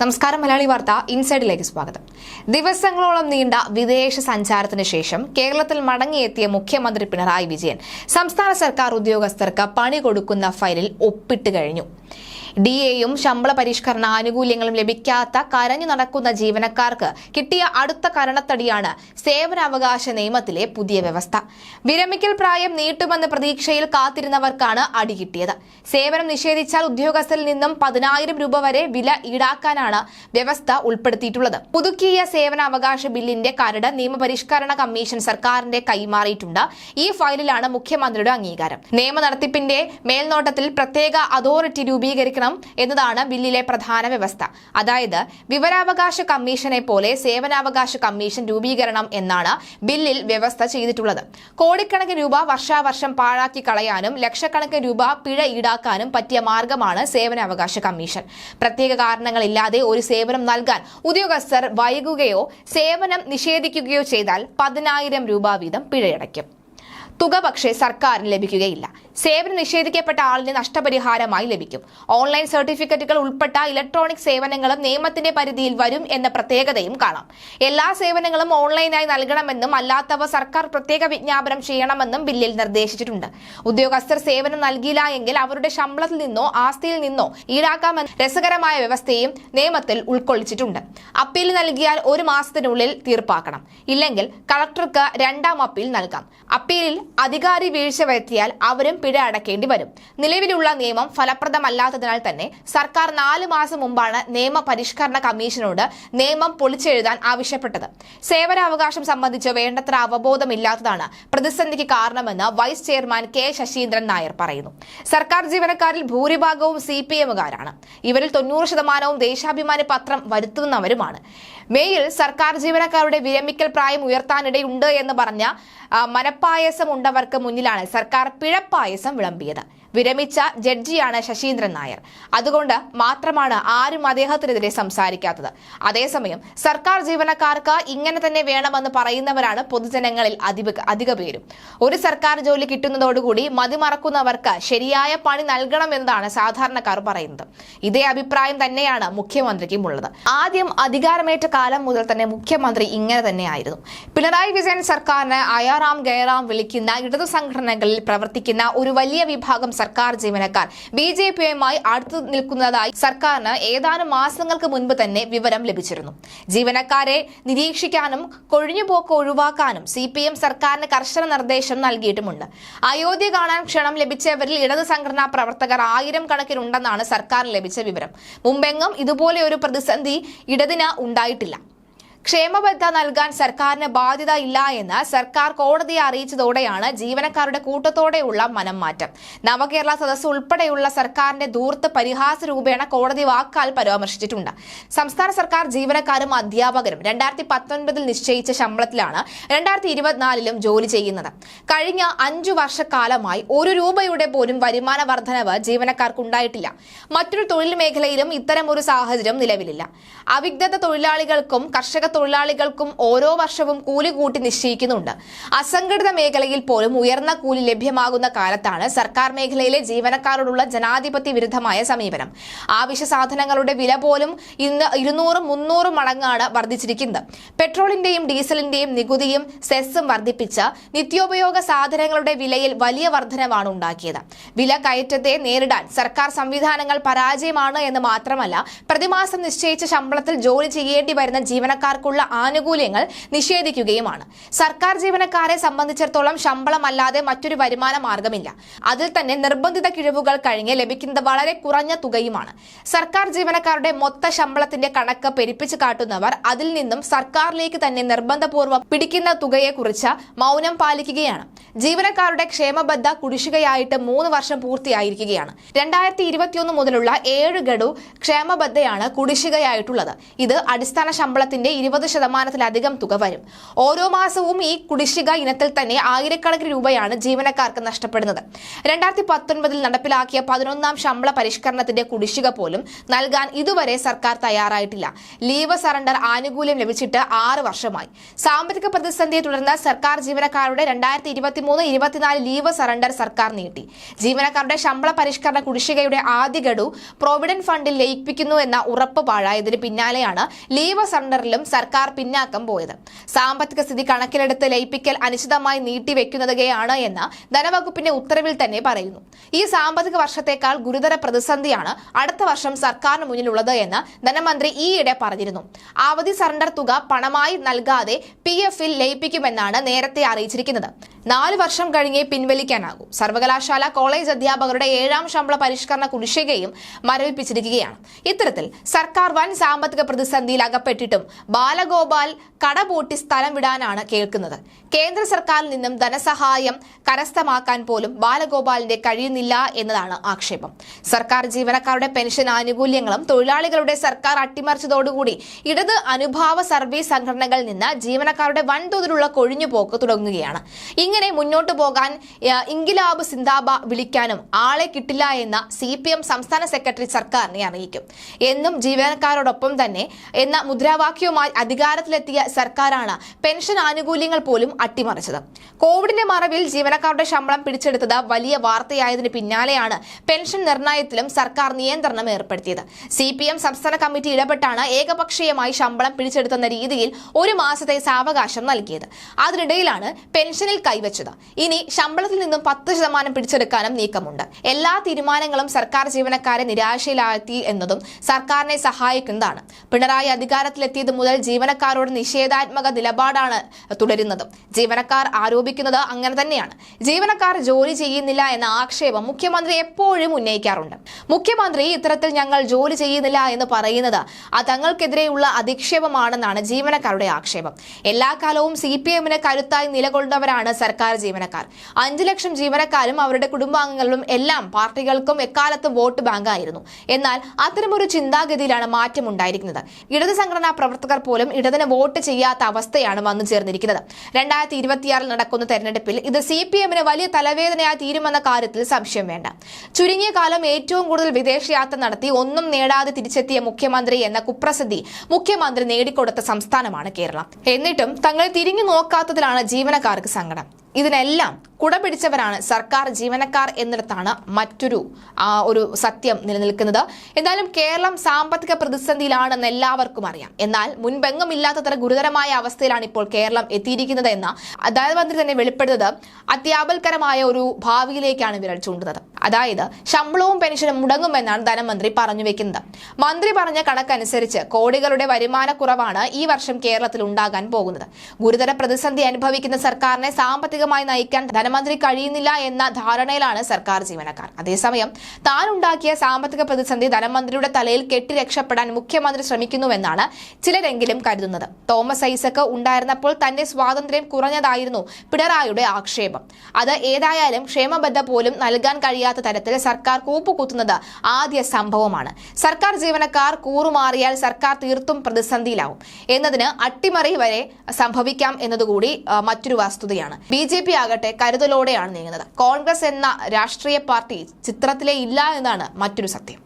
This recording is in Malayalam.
നമസ്കാരം മലയാളി വാർത്ത ഇൻസൈഡിലേക്ക് സ്വാഗതം. ദിവസങ്ങളോളം നീണ്ട വിദേശ സഞ്ചാരത്തിന് ശേഷം കേരളത്തിൽ മടങ്ങിയെത്തിയ മുഖ്യമന്ത്രി പിണറായി വിജയൻ സംസ്ഥാന സർക്കാർ ഉദ്യോഗസ്ഥർക്ക് പണി കൊടുക്കുന്ന ഫയലിൽ ഒപ്പിട്ട് കഴിഞ്ഞു. ഡി എയും ശമ്പള പരിഷ്കരണ ആനുകൂല്യങ്ങളും ലഭിക്കാത്ത കരഞ്ഞു നടക്കുന്ന ജീവനക്കാർക്ക് കിട്ടിയ അടുത്ത കരണത്തടിയാണ് സേവനാവകാശ നിയമത്തിലെ പുതിയ വ്യവസ്ഥ. വിരമിക്കൽ പ്രായം നീട്ടുമെന്ന പ്രതീക്ഷയിൽ കാത്തിരുന്നവർക്കാണ് അടി കിട്ടിയത്. സേവനം നിഷേധിച്ചാൽ ഉദ്യോഗസ്ഥരിൽ നിന്നും പതിനായിരം രൂപ വരെ വില ഈടാക്കാനാണ് വ്യവസ്ഥ ഉൾപ്പെടുത്തിയിട്ടുള്ളത്. പുതുക്കിയ സേവനാവകാശ ബില്ലിന്റെ കരട് നിയമപരിഷ്കരണ കമ്മീഷൻ സർക്കാരിന്റെ കൈമാറിയിട്ടുണ്ട്. ഈ ഫയലിലാണ് മുഖ്യമന്ത്രിയുടെ അംഗീകാരം. നിയമ നടത്തിപ്പിന്റെ മേൽനോട്ടത്തിൽ പ്രത്യേക അതോറിറ്റി രൂപീകരിക്കണം എന്നതാണ് ബില്ലിലെ പ്രധാന വ്യവസ്ഥ. അതായത് വിവരാവകാശ കമ്മീഷനെ പോലെ സേവനാവകാശ കമ്മീഷൻ രൂപീകരണം എന്നാണ് ബില്ലിൽ വ്യവസ്ഥ ചെയ്തിട്ടുള്ളത്. കോടിക്കണക്കിന് രൂപ വർഷാവർഷം പാഴാക്കി കളയാനും ലക്ഷക്കണക്കിന് രൂപ പിഴ ഈടാക്കാനും പറ്റിയ മാർഗമാണ് സേവനാവകാശ കമ്മീഷൻ. പ്രത്യേക കാരണങ്ങളില്ലാതെ ഒരു സേവനം നൽകാൻ ഉദ്യോഗസ്ഥർ വൈകുകയോ സേവനം നിഷേധിക്കുകയോ ചെയ്താൽ പതിനായിരം രൂപ വീതം പിഴയടയ്ക്കും. തുക പക്ഷേ സർക്കാരിന് ലഭിക്കുകയില്ല. സേവനം നിഷേധിക്കപ്പെട്ട ആളിന് നഷ്ടപരിഹാരമായി ലഭിക്കും. ഓൺലൈൻ സർട്ടിഫിക്കറ്റുകൾ ഉൾപ്പെട്ട ഇലക്ട്രോണിക് സേവനങ്ങളും നിയമത്തിന്റെ പരിധിയിൽ വരും എന്ന പ്രത്യേകതയും കാണാം. എല്ലാ സേവനങ്ങളും ഓൺലൈനായി നൽകണമെന്നും അല്ലാത്തവ സർക്കാർ പ്രത്യേക വിജ്ഞാപനം ചെയ്യണമെന്നും ബില്ലിൽ നിർദ്ദേശിച്ചിട്ടുണ്ട്. ഉദ്യോഗസ്ഥർ സേവനം നൽകിയില്ല അവരുടെ ശമ്പളത്തിൽ നിന്നോ ആസ്തിയിൽ നിന്നോ ഈടാക്കാമെന്ന രസകരമായ വ്യവസ്ഥയും നിയമത്തിൽ ഉൾക്കൊള്ളിച്ചിട്ടുണ്ട്. അപ്പീൽ നൽകിയാൽ ഒരു മാസത്തിനുള്ളിൽ തീർപ്പാക്കണം. ഇല്ലെങ്കിൽ കളക്ടർക്ക് രണ്ടാം അപ്പീൽ നൽകാം. അപ്പീലിൽ അധികാരി വീഴ്ച വരുത്തിയാൽ അവരും പിഴ അടക്കേണ്ടി വരും. നിലവിലുള്ള നിയമം ഫലപ്രദമല്ലാത്തതിനാൽ തന്നെ സർക്കാർ നാല് മാസം മുമ്പാണ് നിയമ പരിഷ്കരണ കമ്മീഷനോട് നിയമം പൊളിച്ചെഴുതാൻ ആവശ്യപ്പെട്ടത്. സേവനാവകാശം സംബന്ധിച്ച് വേണ്ടത്ര അവബോധമില്ലാത്തതാണ് പ്രതിസന്ധിക്ക് കാരണമെന്ന് vice chairman K Sasheendran Nair പറയുന്നു. സർക്കാർ ജീവനക്കാരിൽ ഭൂരിഭാഗവും സി പി എമ്മുകാരാണ്. ഇവരിൽ തൊണ്ണൂറ് ശതമാനവും ദേശാഭിമാനി പത്രം വരുത്തുന്നവരുമാണ്. മേയിൽ സർക്കാർ ജീവനക്കാരുടെ വിരമിക്കൽ പ്രായം ഉയർത്താനിടയുണ്ട് എന്ന് പറഞ്ഞ മനപ്പായസം ഉണ്ടവർക്ക് മുന്നിലാണ് സർക്കാർ பாயசம் விளம்பியது. വിരമിച്ച ജഡ്ജിയാണ് ശശീന്ദ്രൻ നായർ. അതുകൊണ്ട് മാത്രമാണ് ആരും അദ്ദേഹത്തിനെതിരെ സംസാരിക്കാത്തത്. അതേസമയം സർക്കാർ ജീവനക്കാർക്ക് ഇങ്ങനെ തന്നെ വേണമെന്ന് പറയുന്നവരാണ് പൊതുജനങ്ങളിൽ അധിക പേരും. ഒരു സർക്കാർ ജോലി കിട്ടുന്നതോടുകൂടി മതിമറക്കുന്നവർക്ക് ശരിയായ പണി നൽകണമെന്നതാണ് സാധാരണക്കാർ പറയുന്നത്. ഇതേ അഭിപ്രായം തന്നെയാണ് മുഖ്യമന്ത്രിക്കും ഉള്ളത് ആദ്യം അധികാരമേറ്റ കാലം മുതൽ തന്നെ മുഖ്യമന്ത്രി ഇങ്ങനെ തന്നെയായിരുന്നു പിണറായി വിജയൻ സർക്കാരിന് അയാറാം ഗയറാം വിളിക്കുന്ന ഇടതു സംഘടനകളിൽ പ്രവർത്തിക്കുന്ന ഒരു വലിയ വിഭാഗം സർക്കാർ ജീവനക്കാർ. ബി ജെ പിയുമായി അടുത്തു നിൽക്കുന്നതായി സർക്കാരിന് ഏതാനും മാസങ്ങൾക്ക് മുൻപ് തന്നെ വിവരം ലഭിച്ചിരുന്നു. ജീവനക്കാരെ നിരീക്ഷിക്കാനും കൊഴിഞ്ഞുപോക്ക് ഒഴിവാക്കാനും സി പി എം സർക്കാരിന് കർശന നിർദ്ദേശം നൽകിയിട്ടുമുണ്ട്. അയോധ്യ കാണാൻ ക്ഷണം ലഭിച്ചവരിൽ ഇടത് സംഘടനാ പ്രവർത്തകർ ആയിരം കണക്കിനുണ്ടെന്നാണ് സർക്കാരിന് ലഭിച്ച വിവരം. മുമ്പെങ്ങും ഇതുപോലെ ഒരു പ്രതിസന്ധി ഇടതിന് ഉണ്ടായിട്ടില്ല. ക്ഷേമബദ്ധ നൽകാൻ സർക്കാരിന് ബാധ്യത ഇല്ല എന്ന് സർക്കാർ കോടതിയെ അറിയിച്ചതോടെയാണ് ജീവനക്കാരുടെ കൂട്ടത്തോടെയുള്ള മനം മാറ്റം. നവകേരള സദസ് ഉൾപ്പെടെയുള്ള സർക്കാരിന്റെ ധൂർത്ത് പരിഹാസ രൂപേണ കോടതി വാക്കാൽ പരാമർശിച്ചിട്ടുണ്ട്. സംസ്ഥാന സർക്കാർ ജീവനക്കാരും അധ്യാപകരും രണ്ടായിരത്തി പത്തൊൻപതിൽ നിശ്ചയിച്ച ശമ്പളത്തിലാണ് രണ്ടായിരത്തി ഇരുപത്തിനാലിലും ജോലി ചെയ്യുന്നത്. കഴിഞ്ഞ അഞ്ചു വർഷക്കാലമായി ഒരു രൂപയുടെ പോലും വരുമാന വർധനവ് ജീവനക്കാർക്കുണ്ടായിട്ടില്ല. മറ്റൊരു തൊഴിൽ മേഖലയിലും ഇത്തരം ഒരു സാഹചര്യം നിലവിലില്ല. അവിഗ്ധത തൊഴിലാളികൾക്കും കർഷക തൊഴിലാളികൾക്കും ഓരോ വർഷവും കൂലി കൂട്ടി നിശ്ചയിക്കുന്നുണ്ട്. അസംഘടിത മേഖലയിൽ പോലും ഉയർന്ന കൂലി ലഭ്യമാകുന്ന കാലത്താണ് സർക്കാർ മേഖലയിലെ ജീവനക്കാരോടുള്ള ജനാധിപത്യ വിരുദ്ധമായ സമീപനം. ആവശ്യ സാധനങ്ങളുടെ വില പോലും ഇന്ന് ഇരുന്നൂറും മുന്നൂറും മടങ്ങാണ് വർദ്ധിച്ചിരിക്കുന്നത്. പെട്രോളിന്റെയും ഡീസലിന്റെയും നികുതിയും സെസ്സും വർദ്ധിപ്പിച്ച് നിത്യോപയോഗ സാധനങ്ങളുടെ വിലയിൽ വലിയ വർധനവാണ് ഉണ്ടാക്കിയത്. വില കയറ്റത്തെ നേരിടാൻ സർക്കാർ സംവിധാനങ്ങൾ പരാജയമാണ് എന്ന് മാത്രമല്ല പ്രതിമാസം നിശ്ചയിച്ച ശമ്പളത്തിൽ ജോലി ചെയ്യേണ്ടി വരുന്ന ജീവനക്കാർക്കുള്ള ആനുകൂല്യങ്ങൾ നിഷേധിക്കുകയുമാണ്. സർക്കാർ ജീവനക്കാരെ സംബന്ധിച്ചിടത്തോളം ശമ്പളമല്ലാതെ മറ്റൊരു വരുമാന മാർഗമില്ല. അതിൽ തന്നെ നിർബന്ധിത കിഴിവുകൾ കഴിഞ്ഞ് ലഭിക്കുന്നത് വളരെ കുറഞ്ഞ തുകയുമാണ്. സർക്കാർ ജീവനക്കാരുടെ മൊത്ത ശമ്പളത്തിന്റെ കണക്ക് പെരുപ്പിച്ചു കാട്ടുന്നവർ അതിൽ നിന്നും സർക്കാരിലേക്ക് തന്നെ നിർബന്ധപൂർവം പിടിക്കുന്ന തുകയെക്കുറിച്ച് മൗനം പാലിക്കുകയാണ്. ജീവനക്കാരുടെ ക്ഷേമബദ്ധ കുടിശ്ശികയായിട്ട് മൂന്ന് വർഷം പൂർത്തിയായിരിക്കുകയാണ്. രണ്ടായിരത്തി ഇരുപത്തിയൊന്ന് മുതലുള്ള ഏഴ് ഗഡു ക്ഷേമബദ്ധയാണ് കുടിശ്ശികയായിട്ടുള്ളത്. ഇത് അടിസ്ഥാന ശമ്പളത്തിന്റെ ഇരുപത് ശതമാനത്തിലധികം തുക വരും. ഓരോ മാസവും ഈ കുടിശ്ശിക ഇനത്തിൽ തന്നെ ആയിരക്കണക്കിന് രൂപയാണ് ജീവനക്കാർക്ക് നഷ്ടപ്പെടുന്നത്. രണ്ടായിരത്തി പത്തൊൻപതിൽ നടപ്പിലാക്കിയ പതിനൊന്നാം ശമ്പള പരിഷ്കരണത്തിന്റെ കുടിശ്ശിക പോലും നൽകാൻ ഇതുവരെ സർക്കാർ തയ്യാറായിട്ടില്ല. ലീവ് സറണ്ടർ ആനുകൂല്യം ലഭിച്ചിട്ട് ആറ് വർഷമായി. സാമ്പത്തിക പ്രതിസന്ധിയെ തുടർന്ന് സർക്കാർ ജീവനക്കാരുടെ രണ്ടായിരത്തി ഇരുപത്തിമൂന്ന് ഇരുപത്തിനാല് ലീവ് സറണ്ടർ സർക്കാർ നീട്ടി. ജീവനക്കാരുടെ ശമ്പള പരിഷ്കരണ കുടിശ്ശികയുടെ ആദ്യ ഗഡു പ്രോവിഡന്റ് ഫണ്ടിൽ ലയിപ്പിക്കുന്നു എന്ന ഉറപ്പ് പാഴായതിന് പിന്നാലെയാണ് ലീവ് സറണ്ടറിലും സർക്കാർ പിന്നാക്കം പോയത്. സാമ്പത്തിക സ്ഥിതി കണക്കിലെടുത്ത് ലയിപ്പിക്കൽ അനിശ്ചിതമായി നീട്ടിവെക്കുന്നതുകയാണ് എന്ന് ധനവകുപ്പിന്റെ ഉത്തരവിൽ തന്നെ പറയുന്നു. ഈ സാമ്പത്തിക വർഷത്തേക്കാൾ ഗുരുതര പ്രതിസന്ധിയാണ് അടുത്ത വർഷം സർക്കാരിന് മുന്നിലുള്ളത് എന്ന് ധനമന്ത്രി ഈയിടെ പറഞ്ഞിരുന്നു. അവധി സറണ്ടർ തുക പണമായി നൽകാതെ പി എഫിൽ ലയിപ്പിക്കുമെന്നാണ് നേരത്തെ അറിയിച്ചിരിക്കുന്നത്. നാല് വർഷം കഴിഞ്ഞേ പിൻവലിക്കാനാകൂ. സർവകലാശാല കോളേജ് അധ്യാപകരുടെ ഏഴാം ശമ്പള പരിഷ്കരണ കുടിശ്ശികയും മരവിപ്പിച്ചിരിക്കുകയാണ്. ഇത്തരത്തിൽ സർക്കാർ വൻ സാമ്പത്തിക പ്രതിസന്ധിയിൽ അകപ്പെട്ടിട്ടും ബാലഗോപാൽ കടപൂട്ടി സ്ഥലം വിടാനാണ് കേൾക്കുന്നത്. കേന്ദ്ര സർക്കാരിൽ നിന്നും ധനസഹായം കരസ്ഥമാക്കാൻ പോലും ബാലഗോപാലിന്റെ കഴിയുന്നില്ല എന്നതാണ് ആക്ഷേപം. സർക്കാർ ജീവനക്കാരുടെ പെൻഷൻ ആനുകൂല്യങ്ങളും തൊഴിലാളികളുടെ സർക്കാർ അട്ടിമറിച്ചതോടുകൂടി ഇടത് അനുഭാവ സർവീസ് സംഘടനകളിൽ നിന്ന് ജീവനക്കാരുടെ വൻതോതിലുള്ള കൊഴിഞ്ഞുപോക്ക് തുടങ്ങുകയാണ്. ഇങ്ങനെ മുന്നോട്ടു പോകാൻ ഇൻകിലാബ് സിന്ദാബ വിളിക്കാനും ആളെ കിട്ടില്ല എന്ന സി പി എം സംസ്ഥാന സെക്രട്ടറി സർക്കാരിനെ അറിയിക്കും. എന്നും ജീവനക്കാരോടൊപ്പം തന്നെ എന്ന മുദ്രാവാക്യവുമായി അധികാരത്തിലെത്തിയ സർക്കാരാണ് പെൻഷൻ ആനുകൂല്യങ്ങൾ പോലും അട്ടിമറിച്ചത്. കോവിഡിന്റെ മറവിൽ ജീവനക്കാരുടെ ശമ്പളം പിടിച്ചെടുത്തത് വലിയ വാർത്തയായതിനു പിന്നാലെയാണ് പെൻഷൻ നിർണയത്തിലും സർക്കാർ നിയന്ത്രണം ഏർപ്പെടുത്തിയത്. സി പി എം സംസ്ഥാന കമ്മിറ്റി ഇടപെട്ടാണ് ഏകപക്ഷീയമായി ശമ്പളം പിടിച്ചെടുത്തെന്ന രീതിയിൽ ഒരു മാസത്തെ സാവകാശം നൽകിയത്. അതിനിടയിലാണ് പെൻഷനിൽ കൈവച്ചത് ഇനി ശമ്പളത്തിൽ നിന്നും പത്ത് ശതമാനം പിടിച്ചെടുക്കാനും നീക്കമുണ്ട്. എല്ലാ തീരുമാനങ്ങളും സർക്കാർ ജീവനക്കാരെ നിരാശയിലാഴ്ത്തി എന്നതും സർക്കാരിനെ സഹായിക്കുന്നതാണ്. പിണറായി അധികാരത്തിലെത്തിയത് മുതൽ ജീവനക്കാരോട് നിഷേധാത്മക നിലപാടാണ് തുടരുന്നത്. ജീവനക്കാർ ആരോപിക്കുന്നത് അങ്ങനെ തന്നെയാണ്. ജീവനക്കാർ ജോലി ചെയ്യുന്നില്ല എന്ന ആക്ഷേപം മുഖ്യമന്ത്രി എപ്പോഴും ഉന്നയിക്കാറുണ്ട്. മുഖ്യമന്ത്രി ഇത്തരത്തിൽ ഞങ്ങൾ ജോലി ചെയ്യുന്നില്ല എന്ന് പറയുന്നത് തങ്ങൾക്കെതിരെയുള്ള അധിക്ഷേപമാണെന്നാണ് ജീവനക്കാരുടെ ആക്ഷേപം. എല്ലാ കാലവും സി പി എമ്മിന് കരുത്തായി നിലകൊള്ളുന്നവരാണ് സർക്കാർ ജീവനക്കാർ അഞ്ചു ലക്ഷം ജീവനക്കാരും അവരുടെ കുടുംബാംഗങ്ങളും എല്ലാം പാർട്ടികൾക്കും എക്കാലത്തും വോട്ട് ബാങ്കായിരുന്നു. എന്നാൽ അത്തരമൊരു ചിന്താഗതിയിലാണ് മാറ്റം ഉണ്ടായിരിക്കുന്നത് ഇടത് സംഘടനാ പ്രവർത്തകർ പോലും ഇടതിന് വോട്ട് ചെയ്യാത്ത അവസ്ഥയാണ് വന്നു ചേർന്നിരിക്കുന്നത്. രണ്ടായിരത്തി ഇരുപത്തിയാറിൽ നടക്കുന്ന തെരഞ്ഞെടുപ്പിൽ ഇത് സി പി എമ്മിന് വലിയ തലവേദനയായി തീരുമെന്ന കാര്യത്തിൽ സംശയം വേണ്ട. ചുരുങ്ങിയ കാലം ഏറ്റവും കൂടുതൽ വിദേശയാത്ര നടത്തി ഒന്നും നേടാതെ തിരിച്ചെത്തിയ മുഖ്യമന്ത്രി എന്ന കുപ്രസിദ്ധി മുഖ്യമന്ത്രി നേടിക്കൊടുത്ത സംസ്ഥാനമാണ് കേരളം. എന്നിട്ടും തങ്ങളെ തിരിഞ്ഞു നോക്കാത്തതിലാണ് ജീവനക്കാർക്ക് സങ്കടം. ഇതിനെല്ലാം കുട പിടിച്ചവരാണ് സർക്കാർ ജീവനക്കാർ എന്നിടത്താണ് മറ്റൊരു ഒരു സത്യം നിലനിൽക്കുന്നത്. എന്തായാലും കേരളം സാമ്പത്തിക പ്രതിസന്ധിയിലാണെന്ന് എല്ലാവർക്കും അറിയാം. എന്നാൽ മുൻപെങ്ങുമില്ലാത്തത്ര ഗുരുതരമായ അവസ്ഥയിലാണ് ഇപ്പോൾ കേരളം എത്തിയിരിക്കുന്നത് എന്ന ധനമന്ത്രി തന്നെ വെളിപ്പെടുന്നത് അത്യാപൽക്കരമായ ഒരു ഭാവിയിലേക്കാണ് വിരൽ ചൂണ്ടുന്നത്. അതായത് ശമ്പളവും പെൻഷനും മുടങ്ങുമെന്നാണ് ധനമന്ത്രി പറഞ്ഞു വെക്കുന്നത്. മന്ത്രി പറഞ്ഞ കണക്കനുസരിച്ച് കോടികളുടെ വരുമാനക്കുറവാണ് ഈ വർഷം കേരളത്തിൽ ഉണ്ടാകാൻ പോകുന്നത്. ഗുരുതര പ്രതിസന്ധി അനുഭവിക്കുന്ന സർക്കാരിനെ സാമ്പത്തികമായി നയിക്കാൻ ധനമന്ത്രി കഴിയുന്നില്ല എന്ന ധാരണയിലാണ് സർക്കാർ ജീവനക്കാർ. അതേസമയം താൻ ഉണ്ടാക്കിയ സാമ്പത്തിക പ്രതിസന്ധി ധനമന്ത്രിയുടെ തലയിൽ കെട്ടി രക്ഷപ്പെടാൻ മുഖ്യമന്ത്രി ശ്രമിക്കുന്നുവെന്നാണ് ചിലരെങ്കിലും കരുതുന്നത്. തോമസ് ഐസക് ഉണ്ടായിരുന്നപ്പോൾ തന്റെ സ്വാതന്ത്ര്യം കുറഞ്ഞതായിരുന്നു പിണറായിയുടെ ആക്ഷേപം. അത് ഏതായാലും ക്ഷേമബദ്ധ പോലും നൽകാൻ കഴിയാത്ത തരത്തിൽ സർക്കാർ കൂപ്പുകുത്തുന്നത് ആദ്യ സംഭവമാണ്. സർക്കാർ ജീവനക്കാർ കൂറുമാറിയാൽ സർക്കാർ തീർത്തും പ്രതിസന്ധിയിലാവും. എന്നതിന് അട്ടിമറി വരെ സംഭവിക്കാം എന്നതുകൂടി മറ്റൊരു വസ്തുതയാണ്. ബി ജെ പി ആകട്ടെ കരുതലോടെയാണ് നീങ്ങുന്നത്. കോൺഗ്രസ് എന്ന രാഷ്ട്രീയ പാർട്ടി ചിത്രത്തിലേ ഇല്ല എന്നാണ് മറ്റൊരു സത്യം.